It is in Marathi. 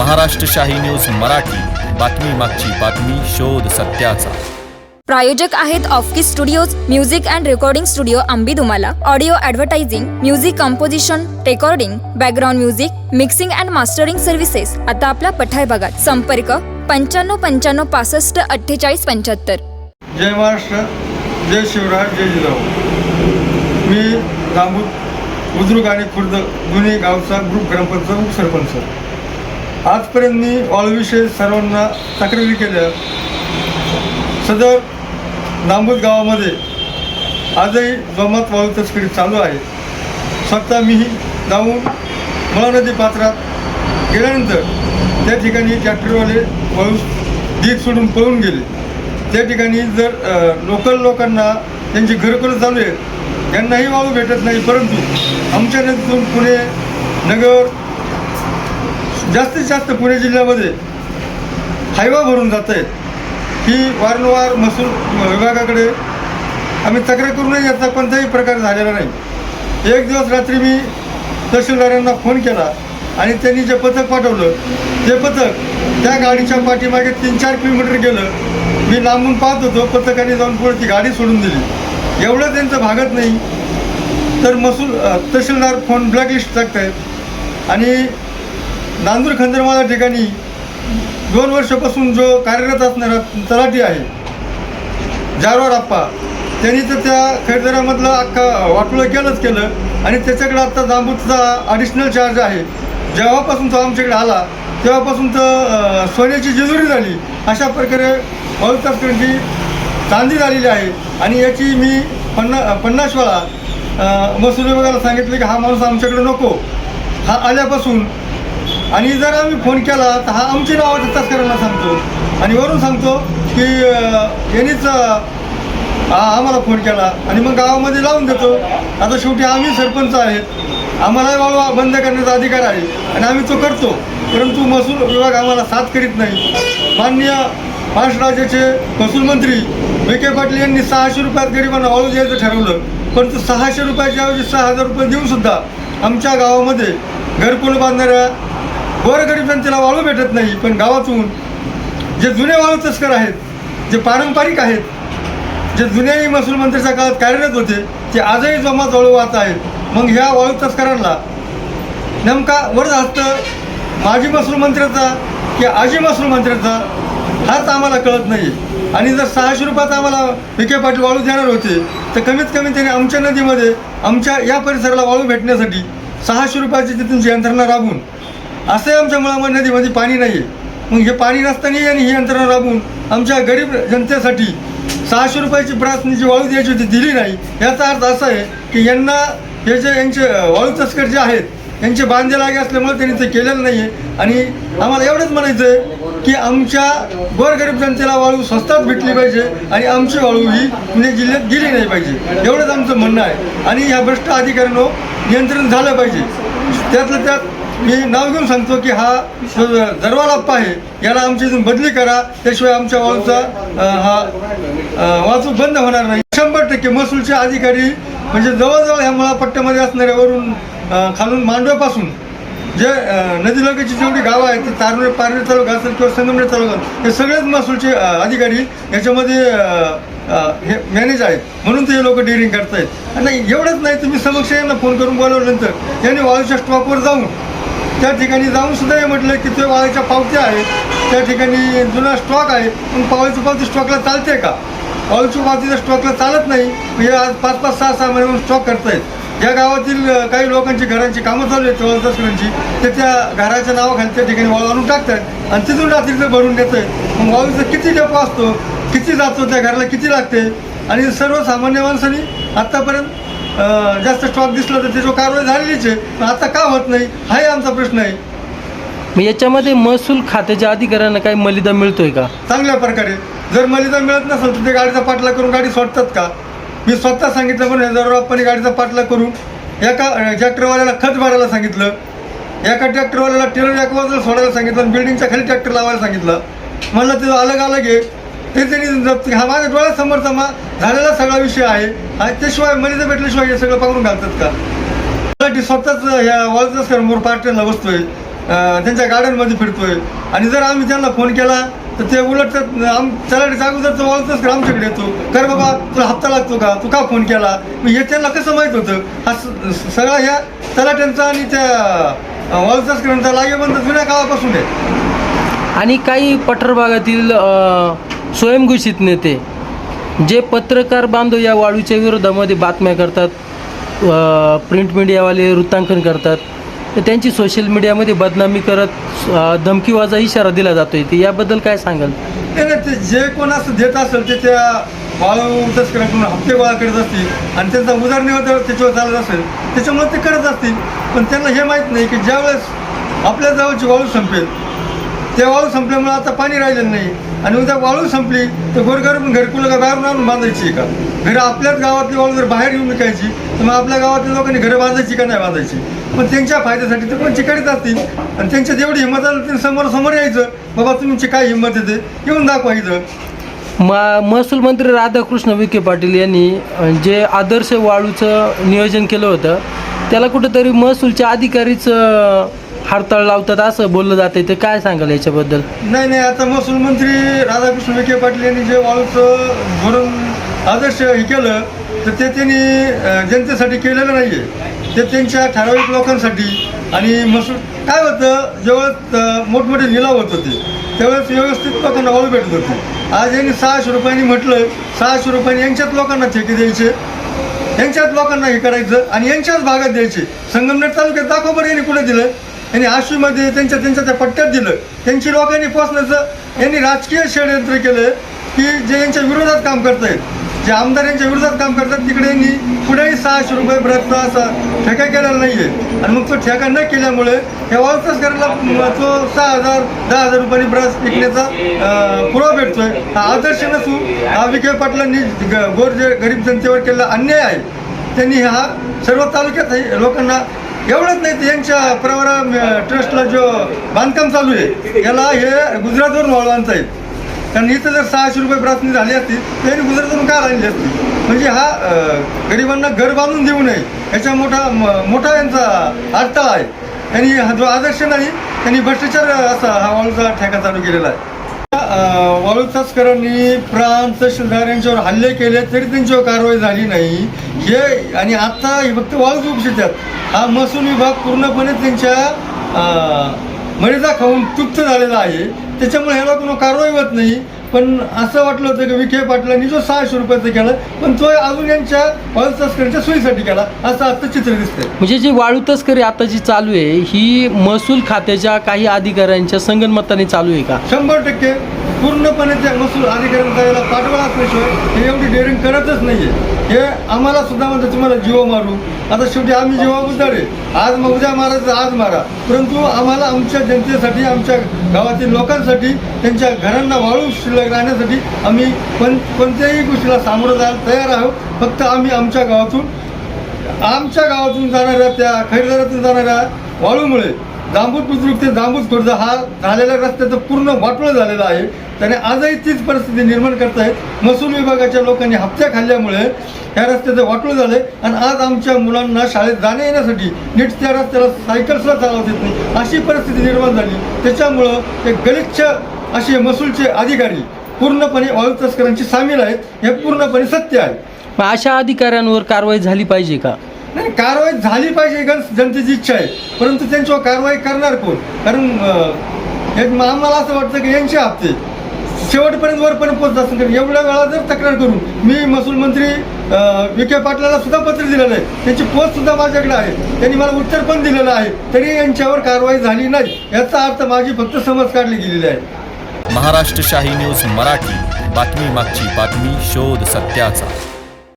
महाराष्ट्र शाही न्यूज मराठी. बातमी मागची बातमी शोध सत्याचा. प्रायोजक आहेत ऑफकिस studios music and recording studio Ambi Dumala audio advertising music composition recording background music mixing and mastering services आता आपल्या पठार भागात. संपर्क पंच्याण्णव पंच्याण्णव पासष्ट अठ्ठेचाळीस पंच्याहत्तर. जय महाराष्ट्र जय शिवराज जय जिजाऊ. मी दामूद बुद्रुक आणि खुर्द दोन्ही गावचा ग्रुप ग्रामपंचायत उपसरपंच. आजपर्यंत मी वाळूविषयी सर्वांना तक्रारी केल्या. सदर नांबूद गावामध्ये आजही जोमात वाळू तस्करी चालू आहे. स्वतः मीही जाऊन मळानदी पात्रात गेल्यानंतर त्या ठिकाणी ट्रॅक्टरवाले वाळू दीग सोडून पळून गेले. त्या ठिकाणी जर लोकल लोकांना त्यांची घरकुलं चालू आहेत यांनाही वाळू भेटत नाही परंतु आमच्या नदीतून पुणे नगर जास्तीत जास्त पुणे जिल्ह्यामध्ये हायवा भरून जात आहेत ही वारंवार महसूल विभागाकडे आम्ही तक्रार करूनही याचा कोणताही प्रकार झालेला नाही. एक दिवस रात्री मी तहसीलदारांना फोन केला आणि त्यांनी जे पथक पाठवलं ते पथक त्या गाडीच्या पाठीमागे तीन चार किलोमीटर गेलं. मी लांबून पाहत होतो पथकाने जाऊन पुढे ती गाडी सोडून दिली. एवढं त्यांचं भागत नाही. तर महसूल तहसीलदार फोन ब्लॅकलिस्ट टाकत आहेत आणि नांदूर खंदरमाला ठिकाणी दोन वर्षापासून जो कार्यरत असणारा तलाठी आहे जारवार आप्पा त्यांनी तर त्या खरेदरामधलं अख्खा वाटोळं केलंच केलं आणि त्याच्याकडे आता जांबूतचा ॲडिशनल चार्ज आहे. जेव्हापासून तो आमच्याकडे आला तेव्हापासून तर सोन्याची जेजुरी झाली. अशा प्रकारे बहुतांची चांदी झालेली आहे आणि याची मी पन्ना पन्नास वेळा महसूल विभागाला सांगितलं की हा माणूस आमच्याकडे नको. हा आल्यापासून आणि जर आम्ही फोन केला तर हा आमची नावाचं तस्करांना सांगतो. आणि वरून सांगतो की यांनीच आम्हाला फोन केला. आणि मग गावामध्ये लावून देतो. आता शेवटी आम्ही सरपंच आहेत. आम्हालाही बाबा बंद करण्याचा अधिकार आहे. आणि आम्ही तो करतो. परंतु महसूल विभाग आम्हाला साथ करीत नाही. माननीय महाराष्ट्र राज्याचे महसूल मंत्री विखे पाटील यांनी सहाशे रुपयात गरिबांना वाळू द्यायचं ठरवलं. परंतु सहाशे रुपयाच्या ऐवजी सहा हजार रुपये देऊनसुद्धा आमच्या गावामध्ये घरकुल बांधणाऱ्या गोरगरीब जनतेला वाळू भेटत नाही पण गावातून जे जुने वाळू तस्कर आहेत जे पारंपरिक आहेत जे जुन्याही महसूल मंत्र्याच्या काळात कार्यरत होते ते आजही जमा वाळू वाहत आहेत. मग ह्या वाळू तस्करांना नेमका वरच हस्त माजी महसूल मंत्र्याचा की आजी महसूल मंत्र्याचा हाच आम्हाला कळत नाही. आणि जर सहाशे रुपयात आम्हाला विखे पाटील वाळू देणार होते तर कमीत कमी त्यांनी आमच्या नदीमध्ये आमच्या या परिसराला वाळू भेटण्यासाठी सहाशे रुपयाची तिथून यंत्रणा राबून असंही आमच्या मुळामध्ये नदीमध्ये पाणी नाही आहे मग हे पाणी नसतानाही आणि ही यंत्रणा राबवून आमच्या गरीब जनतेसाठी सहाशे रुपयाची प्रासनी जी वाळू द्यायची होती दिली नाही. याचा अर्थ असा आहे की यांना हे जे यांचे वाळू तस्कर जे आहेत यांचे बांधे लागे असल्यामुळे त्यांनी ते केलेलं नाही आहे आणि आम्हाला एवढंच म्हणायचं आहे की आमच्या गोरगरीब जनतेला वाळू स्वस्तात भेटली पाहिजे आणि आमची वाळू ही पुणे जिल्ह्यात गेली नाही पाहिजे. एवढंच आमचं म्हणणं आहे. आणि ह्या भ्रष्ट अधिकाऱ्यांनो नियंत्रण झालं पाहिजे. त्यातलं त्यात मी नाव घेऊन सांगतो की हा जो दरवाल आहे याला आमची इथून बदली करा. त्याशिवाय आमच्या वाळूचा हा वाहतूक बंद होणार नाही. शंभर टक्के महसूलचे अधिकारी म्हणजे जवळजवळ ह्या मुळापट्ट्यामध्ये असणाऱ्या वरून खालून मांडव्यापासून जे नदीलगेची जेवढी गावं आहेत ते तारणे पारणे तालुका असेल किंवा संगमनेर तालुका हे सगळेच महसूलचे अधिकारी याच्यामध्ये हे मॅनेज आहेत. म्हणून ते लोक डिरिंग करतायत. आणि एवढंच नाही तुम्ही समक्ष यांना फोन करून बोलवल्यानंतर यांनी वाळूच्या स्टॉपवर जाऊन त्या ठिकाणी जाऊन सुद्धा हे म्हटलं की ते वाळ्याच्या पावत्या आहेत. त्या ठिकाणी जुना स्टॉक आहे. पण पावळीची पावती स्टॉकला चालते का? पावळीची पावती जर स्टॉकला चालत नाही. हे आज पाच पाच सहा सहा महिन्याहून स्टॉक करतायत. या गावातील काही लोकांची घरांची कामं चालू आहेत वाळू ते त्या घराच्या नावाखाली त्या ठिकाणी वाळू आणून टाकतात. आणि तिथून रात्रीचं भरून देत आहे मग वाळूचा किती डेपो असतो? किती जातो त्या घराला? किती लागते? आणि सर्वसामान्य माणसांनी आत्तापर्यंत जास्त स्टॉक दिसला तर त्याच्यावर कारवाई झालेलीच आहे. पण आता का होत नाही? हाही आमचा प्रश्न आहे. मग याच्यामध्ये महसूल खात्याच्या अधिकाऱ्यांना काही मलिदा मिळतोय का? चांगल्या प्रकारे. जर मलिदा मिळत नसेल तर ते गाडीचा पाठला करून गाडी सोडतात का? मी स्वतः सांगितलं म्हणून हजारो आपण गाडीचा पाठला करून एका ट्रॅक्टरवाल्याला खत भरायला सांगितलं. एका ट्रॅक्टरवाल्याला टेलर एक बाजूला सोडायला सांगितलं आणि बिल्डिंगच्या खाली ट्रॅक्टर लावायला सांगितलं. म्हणलं ते अलग अलग आहे ते त्यांनी जप्त हा माझ्या डोळ्यासमोरचा मा झालेला सगळा विषय आहे. आणि त्याशिवाय मलिदा भेटल्याशिवाय हे सगळं पाहून घालतात का? त्यासाठी स्वतःच ह्या वॉलचस्कर मोर पार्ट्यांना बसतोय. त्यांच्या गार्डनमध्ये फिरतोय. आणि जर आम्ही त्यांना फोन केला तर ते उलट तर आम तलाठीचा अगोदर वाळूचाच आमच्याकडे येतो. कर बाबा तुला हप्ता लागतो का? तू का फोन केला? मग हे त्यांना कसं माहीत होतं? हा स- सगळा ह्या तलाट्यांचा आणि त्या वाळूचाच लागेबंद जुन्या काळापासून आहे. आणि काही पठार भागातील स्वयंघोषित नेते जे पत्रकार बांधव या वाळूच्या विरोधामध्ये बातम्या करतात प्रिंट मीडियावाले वृत्तांकन करतात तर त्यांची सोशल मीडियामध्ये बदनामी करत धमकीवाजा इशारा दिला जातोय. ते याबद्दल काय सांगाल? ते जे कोण असं देत असेल ते त्या वाळू तस्कराकडून हप्ते गोळा करत असतील आणि त्यांचा उदारनिर्वाह त्याच्यावर चालत असेल त्याच्यामुळे ते करत असतील. पण त्यांना हे माहीत नाही की ज्यावेळेस आपल्या जवळची वाळू संपेल ते वाळू संपल्यामुळे आता पाणी राहिलेलं नाही. आणि उद्या वाळू संपली तर गोरगरीब घरकुल का बाहेरून आणून बांधायची का? घरं आपल्याच गावातली वाळू जर बाहेर येऊन विकायची तर मग आपल्या गावातल्या लोकांनी घरं बांधायची का नाही बांधायची? पण त्यांच्या फायद्यासाठी ते पण चिकाडीत असतील. आणि त्यांच्या जेवढी हिंमत आली त्यांनी समोर समोर यायचं बाबा तुमची काय हिंमत येते येऊन दाखवायचं मा महसूल मंत्री राधाकृष्ण विखे पाटील यांनी जे आदर्श वाळूचं नियोजन केलं होतं त्याला कुठंतरी महसूलच्या अधिकारीच अ, लावतात असं बोललं जातं ते काय सांगाल याच्याबद्दल? नाही नाही आता महसूल मंत्री राधाकृष्ण विखे पाटील यांनी जे वाळूचं धोरण आदर्श हे केलं तर ते त्यांनी जनतेसाठी केलेलं नाही आहे ते त्यांच्या ठराविक लोकांसाठी आणि महसूल काय होतं जेव्हा मोठमोठे लिलाव होत होते त्यावेळेस व्यवस्थित लोकांना वाळू भेटत होती. आज यांनी सहाशे रुपयांनी म्हटलं सहाशे रुपयांनी यांच्यात लोकांना ठेके द्यायचे यांच्याच लोकांना हे करायचं आणि यांच्याच भागात द्यायचे. संगमनेर तालुक्यात दाखव बरं यांनी कुठे दिलं. यांनी आशूमध्ये त्यांच्या त्यांच्या त्या पट्ट्यात दिलं. त्यांची लोकांनी पोचण्याचं यांनी राजकीय षडयंत्र केलं की जे यांच्या विरोधात काम करतायत जे आमदार यांच्या विरोधात काम करतात तिकडे यांनी कुठेही सहाशे रुपये ब्रशचा असा ठेका केलेला नाही आहे आणि मग तो ठेका न केल्यामुळे हे वाळूचाच करायला तो सहा हजार दहा हजार रुपयांनी ब्रश विकण्याचा पुरावा भेटतोय. हा आदर्श नसू हा विखे पाटलांनी गोर जे गरीब जनतेवर केलेला अन्याय आहे. त्यांनी हा सर्व तालुक्यात लोकांना एवढंच नाही यांच्या प्रवरा ट्रस्टला जो बांधकाम चालू आहे याला हे गुजरातवरून वाळू आणता येत कारण इथं जर सहाशे रुपये प्राथमिक झाली असती त्यांनी गुजरातवरून का आणली असती म्हणजे हा गरिबांना घर बांधून देऊ नये याचा मोठा म- मोठा यांचा अडथळा आहे. त्यांनी हा जो आदर्श नाही त्यांनी भ्रष्टाचार असा हा वाळूचा ठेका चालू केलेला आहे. वाळू तस्करांनी प्रांत शिलदार यांच्यावर हल्ले केले तरी त्यांच्यावर कारवाई झाली नाही. हे आणि आता हे फक्त वाळूच उपशितात हा महसूल विभाग पूर्णपणे त्यांच्या मर्यादा खाऊन तृप्त झालेला आहे. त्याच्यामुळे ह्याला कोण कारवाई होत नाही. पण असं वाटलं होतं की विखे पाटलांनी जो सहाशे रुपयाचं केलं पण तो अजून यांच्या वाळू तस्करांच्या सोयीसाठी केला असं आता चित्र दिसतंय. म्हणजे जी वाळू तस्करी आता जी चालू आहे ही महसूल खात्याच्या काही अधिकाऱ्यांच्या संगनमताने चालू आहे का? शंभर टक्के. पूर्णपणे त्या महसूल अधिकाऱ्यांचा याला पाठबळ असल्याशिवाय हे एवढी डेअरिंग करतच नाहीये. हे आम्हाला सुद्धा म्हणतात तुम्हाला जीव मारू. आता शेवटी आम्ही जीवा आहे आज मग उद्या मारायचं आज मारा. परंतु आम्हाला आमच्या जनतेसाठी आमच्या गावातील लोकांसाठी त्यांच्या घरांना वाळू शिल्लक राहण्यासाठी आम्ही कोण कोणत्याही गोष्टीला सामोरं जायला तयार आहोत. फक्त आम्ही आमच्या गावातून आमच्या गावातून जाणाऱ्या त्या खैरदारातून जाणाऱ्या वाळूमुळे जांबूत बुद्रुक ते जांबूत खुर्द हा झालेल्या रस्त्याचं पूर्ण वाटोळ झालेलं आहे. त्याने आजही तीच परिस्थिती निर्माण करत आहेत महसूल विभागाच्या लोकांनी हप्त्या खाल्ल्यामुळे या रस्त्याचं वाटोळ झालं आणि आज आमच्या मुलांना शाळेत जाण्या येण्यासाठी नीट त्या रस्त्याला सायकलसुद्धा चालवत येत नाही. अशी परिस्थिती निर्माण झाली. त्याच्यामुळं ते गलिच्छ असे महसूलचे अधिकारी पूर्णपणे वायू तस्करांची सामील आहेत. हे पूर्णपणे सत्य आहे. अशा अधिकाऱ्यांवर कारवाई झाली पाहिजे का? नाही कारवाई झाली पाहिजे जनतेची इच्छा आहे. परंतु त्यांच्यावर कारवाई करणार कोण? कारण आम्हाला असं वाटतं की यांचे हप्ते शेवटपर्यंत वरपर्यंत पोहोचत असेल कारण एवढ्या वेळा जर तक्रार करून मी महसूल मंत्री विखे पाटलाला सुद्धा पत्र दिलेलं आहे. त्यांची पोस्ट सुद्धा माझ्याकडे आहे. त्यांनी मला उत्तर पण दिलेलं आहे. तरी यांच्यावर कारवाई झाली नाही. याचा अर्थ माझी फक्त समज काढली गेलेली आहे. महाराष्ट्र शाही न्यूज मराठी. बातमी मागची बातमी शोध सत्याचा.